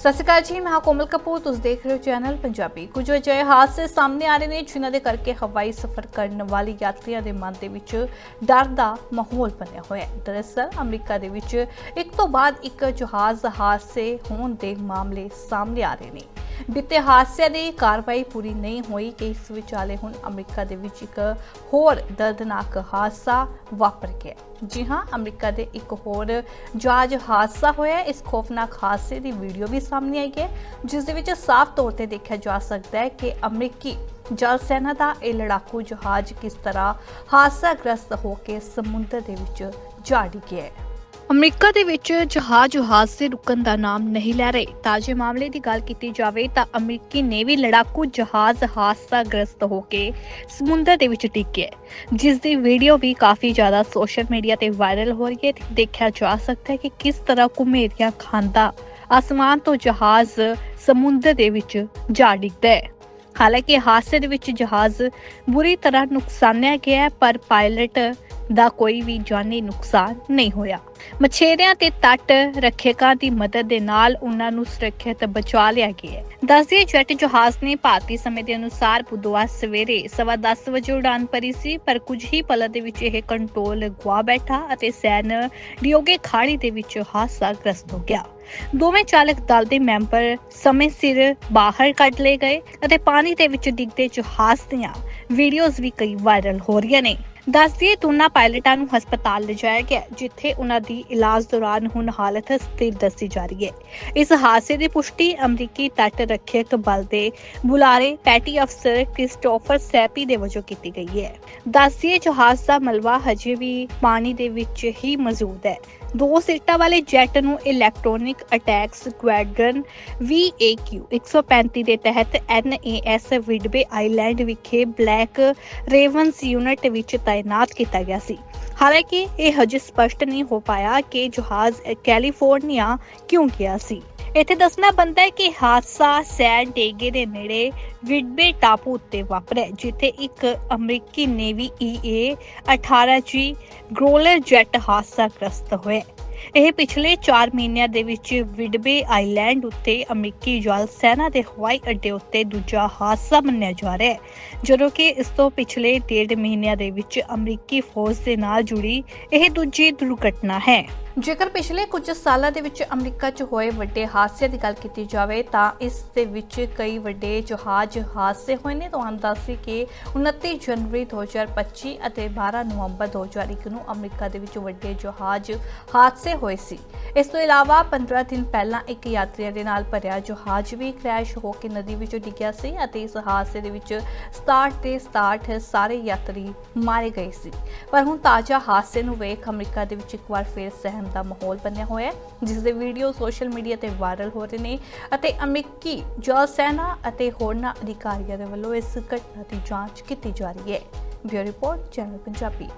ਸਤਿ ਸ਼੍ਰੀ ਅਕਾਲ ਜੀ, ਮੈਂ ਹਾਂ ਕੋਮਲ ਕਪੂਰ, ਤੁਸੀਂ ਦੇਖ ਰਹੇ ਹੋ ਚੈਨਲ ਪੰਜਾਬੀ। ਕੁਝ ਅਜਿਹੇ ਹਾਦਸੇ ਸਾਹਮਣੇ ਆ ਰਹੇ ਨੇ, ਜਿਨ੍ਹਾਂ ਦੇ ਕਰਕੇ ਹਵਾਈ ਸਫ਼ਰ ਕਰਨ ਵਾਲੇ ਯਾਤਰੀਆਂ ਦੇ ਮਨ ਦੇ ਵਿੱਚ ਡਰ ਦਾ ਮਾਹੌਲ ਬਣਿਆ ਹੋਇਆ ਹੈ। ਦਰਅਸਲ, ਅਮਰੀਕਾ ਦੇ ਵਿੱਚ ਇੱਕ ਤੋਂ ਬਾਅਦ ਇੱਕ ਜਹਾਜ਼ ਹਾਦਸੇ ਹੋਣ ਦੇ ਮਾਮਲੇ ਸਾਹਮਣੇ ਆ ਰਹੇ ਨੇ। ਬੀਤੇ ਹਾਦਸੇ ਦੀ ਕਾਰਵਾਈ ਪੂਰੀ ਨਹੀਂ ਹੋਈ। ਕਿ ਇਸ ਵਿਚਾਲੇ ਹੁਣ ਅਮਰੀਕਾ ਦੇ ਵਿੱਚ ਇੱਕ ਹੋਰ ਦਰਦਨਾਕ ਹਾਦਸਾ ਵਾਪਰ ਗਿਆ। ਜੀ ਹਾਂ, ਅਮਰੀਕਾ ਦੇ ਇੱਕ ਹੋਰ ਜਹਾਜ਼ ਹਾਦਸਾ ਹੋਇਆ ਇਸ ਖੌਫਨਾਕ ਹਾਦਸੇ ਦੀ ਵੀਡੀਓ ਵੀ ਸਾਹਮਣੇ ਆਈ ਹੈ, ਜਿਸ ਦੇ ਵਿੱਚ ਸਾਫ਼ ਤੌਰ ਤੇ ਦੇਖਿਆ ਜਾ ਸਕਦਾ ਹੈ ਕਿ ਅਮਰੀਕੀ ਜਲ ਸੈਨਾ ਦਾ ਇਹ ਲੜਾਕੂ ਜਹਾਜ਼ ਕਿਸ ਤਰ੍ਹਾਂ ਹਾਦਸਾਗ੍ਰਸਤ ਹੋ ਕੇ ਸਮੁੰਦਰ ਦੇ ਵਿੱਚ ਜਾ ਡਿੱਗਿਆ ਹੈ। ਅਮਰੀਕਾ ਦੇ ਵਿੱਚ ਜਹਾਜ਼ ਹਾਦਸੇ ਰੁਕਣ ਦਾ ਨਾਮ ਨਹੀਂ ਲੈ ਰਹੇ। ਤਾਜ਼ੇ ਮਾਮਲੇ ਦੀ ਗੱਲ ਕੀਤੀ ਜਾਵੇ ਤਾਂ ਅਮਰੀਕੀ ਨੇਵੀ ਲੜਾਕੂ ਜਹਾਜ਼ ਹਾਦਸਾਗ੍ਰਸਤ ਹੋ ਕੇ ਸਮੁੰਦਰ ਦੇ ਵਿੱਚ ਡਿੱਗਿਆ ਹੈ, ਜਿਸ ਦੀ ਵੀਡੀਓ ਵੀ ਕਾਫੀ ਜ਼ਿਆਦਾ ਸੋਸ਼ਲ ਮੀਡੀਆ ਤੇ ਵਾਇਰਲ ਹੋ ਰਹੀ ਹੈ ਤੇ ਦੇਖਿਆ ਜਾ ਸਕਦਾ ਹੈ ਕਿ ਕਿਸ ਤਰ੍ਹਾਂ ਘੁਮੇਰੀਆਂ ਖਾਂਦਾ ਆਸਮਾਨ ਤੋਂ ਜਹਾਜ਼ ਸਮੁੰਦਰ ਦੇ ਵਿੱਚ ਜਾ ਡਿੱਗਦਾ ਹੈ। ਹਾਲਾਂਕਿ ਹਾਦਸੇ ਦੇ ਵਿੱਚ ਜਹਾਜ਼ ਬੁਰੀ ਤਰ੍ਹਾਂ ਨੁਕਸਾਨਿਆ ਗਿਆ ਪਰ ਪਾਇਲਟ ਦਾ ਕੋਈ ਵੀ ਜਾਨੀ ਨੁਕਸਾਨ ਨਹੀਂ ਹੋਇਆ। ਮਛੇਰਿਆਂ ਤੇ ਤੱਟ ਰੱਖਿਅਕਾਂ ਦੀ ਮਦਦ ਦੇ ਨਾਲ ਉਹਨਾਂ ਨੂੰ ਸੁਰੱਖਿਅਤ ਬਚਾ ਲਿਆ ਗਿਆ ਹੈ। ਦੱਸਦੇ ਜੈਟ ਜਹਾਜ਼ ਨੇ ਭਾਰਤੀ ਸਮੇਂ ਦੇ ਅਨੁਸਾਰ ਬੁੱਧਵਾਰ ਸਵੇਰੇ ਸਵਾ ਵਜੇ ਉਡਾਨ ਭਰੀ ਸੀ, ਪਰ ਕੁਝ ਹੀ ਪਲਾਂ ਦੇ ਵਿੱਚ ਇਹ ਕੰਟਰੋਲ ਗਵਾ ਬੈਠਾ ਅਤੇ ਸੈਨ ਡਿਓਗੇ ਖਾੜੀ ਦੇ ਵਿੱਚ ਹਾਦਸਾਗ੍ਰਸਤ ਹੋ ਗਿਆ। ਦੋਵੇਂ ਚਾਲਕ ਦਲ ਦੇ ਮੈਂਬਰ ਸਮੇਂ ਸਿਰ ਬਾਹਰ ਕੱਢ ਲਏ ਗਏ ਅਤੇ ਪਾਣੀ ਦੇ ਵਿੱਚ ਡਿੱਗਦੇ ਜਹਾਜ਼ ਦੀਆਂ ਵੀਡੀਓਜ਼ ਵੀ ਕਈ ਵਾਇਰਲ ਹੋ ਰਹੀਆਂ ਨੇ। ਦੱਸਦੀਏ ਦੋਨਾਂ ਪਾਇਲਟਾਂ ਨੂੰ ਹਸਪਤਾਲ ਲਿਜਾਇਆ ਗਿਆ, ਜਿੱਥੇ ਉਹਨਾਂ ਦੀ ਇਲਾਜ ਦੌਰਾਨ ਹੁਣ ਹਾਲਤ ਸਥਿਰ ਦੱਸੀ ਜਾ ਰਹੀ ਹੈ। ਇਸ ਹਾਦਸੇ ਦੀ ਪੁਸ਼ਟੀ ਅਮਰੀਕੀ ਤੱਟ ਰੱਖਿਅਕ ਬਲ ਦੇ ਬੁਲਾਰੇ ਪੈਟੀ ਅਫਸਰ ਕ੍ਰਿਸਟੋਫਰ ਸੈਪੀ ਦੇ ਵਜੋਂ ਕੀਤੀ ਗਈ ਹੈ। ਦੱਸਦੀਏ ਜਹਾਜ਼ ਦਾ ਮਲਬਾ ਹਜੇ ਵੀ ਪਾਣੀ ਦੇ ਵਿੱਚ ਹੀ ਮੌਜੂਦ ਹੈ। ਦੋ ਸੀਟਾਂ ਵਾਲੇ ਜੈਟ ਨੂੰ ਇਲੈਕਟ੍ਰੋਨਿਕ ਅਟੈਕ ਸਕੁਐਡਰਨ VAQ 135 ਦੇ ਤਹਿਤ NAS ਵਿਡਬੇ ਆਈਲੈਂਡ ਵਿਖੇ ਬਲੈਕ ਰੇਵਨਸ ਯੂਨਿਟ ਵਿੱਚ ਤਾਇਨਾਤ ਕੀਤਾ ਗਿਆ ਸੀ। ਹਾਲਾਂਕਿ ਇਹ ਹਜੇ ਸਪਸ਼ਟ ਨਹੀਂ ਹੋ ਪਾਇਆ ਕਿ ਜਹਾਜ਼ ਕੈਲੀਫੋਰਨੀਆ ਕਿਉਂ ਗਿਆ ਸੀ। ਇੱਥੇ ਦੱਸਣਾ ਬੰਦਾ ਹੈ ਕਿ ਹਾਦਸਾ ਸੈਨ ਡੇਗੇ ਦੇ ਨੇੜੇ ਵਿਡਬੇ ਟਾਪੂ ਉੱਤੇ ਵਾਪਰਿਆ, ਜਿੱਥੇ ਇੱਕ ਅਮਰੀਕੀ navy EA 18G Growler jet ਹਾਦਸਾਗ੍ਰਸਤ ਹੋਇਆ। ਇਹ ਪਿਛਲੇ 4 ਮਹੀਨਿਆਂ ਦੇ ਵਿੱਚ ਵਿਡਬੇ ਆਈਲੈਂਡ ਉੱਤੇ ਅਮਰੀਕੀ ਜਲ ਸੈਨਾ ਦੇ ਹਵਾਈ ਅੱਡੇ ਉੱਤੇ ਦੂਜਾ ਹਾਦਸਾ ਮੰਨਿਆ ਜਾ ਰਿਹਾ ਹੈ, ਜਦੋਂ ਕਿ ਇਸ ਤੋਂ ਪਿਛਲੇ ਡੇਢ ਮਹੀਨਿਆਂ ਦੇ ਵਿੱਚ ਅਮਰੀਕੀ ਫੌਜ ਦੇ ਨਾਲ ਜੁੜੀ ਇਹ ਦੂਜੀ ਦੁਰਘਟਨਾ ਹੈ। ਜੇਕਰ ਪਿਛਲੇ ਕੁਝ ਸਾਲਾਂ ਦੇ ਵਿੱਚ ਅਮਰੀਕਾ 'ਚ ਹੋਏ ਵੱਡੇ ਹਾਦਸਿਆਂ ਦੀ ਗੱਲ ਕੀਤੀ ਜਾਵੇ, ਤਾਂ ਇਸ ਦੇ ਵਿੱਚ ਕਈ ਵੱਡੇ ਜਹਾਜ਼ ਹਾਦਸੇ ਹੋਏ ਨੇ। ਤੁਹਾਨੂੰ ਦੱਸੀ ਕਿ 29 ਜਨਵਰੀ 2025 ਅਤੇ 12 ਨਵੰਬਰ 2021 ਨੂੰ ਅਮਰੀਕਾ ਦੇ ਵਿੱਚ ਵੱਡੇ ਜਹਾਜ਼ ਹਾਦਸੇ ਹੋਏ ਸੀ। ਇਸ ਤੋਂ ਇਲਾਵਾ 15 ਦਿਨ ਪਹਿਲਾਂ ਇੱਕ ਯਾਤਰੀਆਂ ਦੇ ਨਾਲ ਭਰਿਆ ਜਹਾਜ਼ ਵੀ ਕ੍ਰੈਸ਼ ਹੋ ਕੇ ਨਦੀ ਵਿੱਚ ਡਿੱਗਿਆ ਸੀ ਅਤੇ ਇਸ ਹਾਦਸੇ ਦੇ ਵਿੱਚ 67 ਤੇ 67 ਸਾਰੇ ਯਾਤਰੀ ਮਾਰੇ ਗਏ ਸੀ। ਪਰ ਹੁਣ ਤਾਜ਼ਾ ਹਾਦਸੇ ਨੂੰ ਵੇਖ ਅਮਰੀਕਾ ਦੇ ਵਿੱਚ ਇੱਕ ਵਾਰ ਫਿਰ ਸਹਿਮ ਦਾ ਮਾਹੌਲ ਬਣਿਆ ਹੋਇਆ ਹੈ, ਜਿਸ ਦੇ ਵੀਡੀਓ ਸੋਸ਼ਲ ਮੀਡੀਆ ਤੇ ਵਾਇਰਲ ਹੋ ਰਹੇ ਨੇ ਅਤੇ ਅਮਰੀਕੀ ਜਲ ਸੈਨਾ ਅਤੇ ਹੋਰਨਾਂ ਅਧਿਕਾਰੀਆਂ ਦੇ ਵੱਲੋਂ ਇਸ ਘਟਨਾ ਦੀ ਜਾਂਚ ਕੀਤੀ ਜਾ ਰਹੀ ਹੈ। Bureau report, channel Punjabi.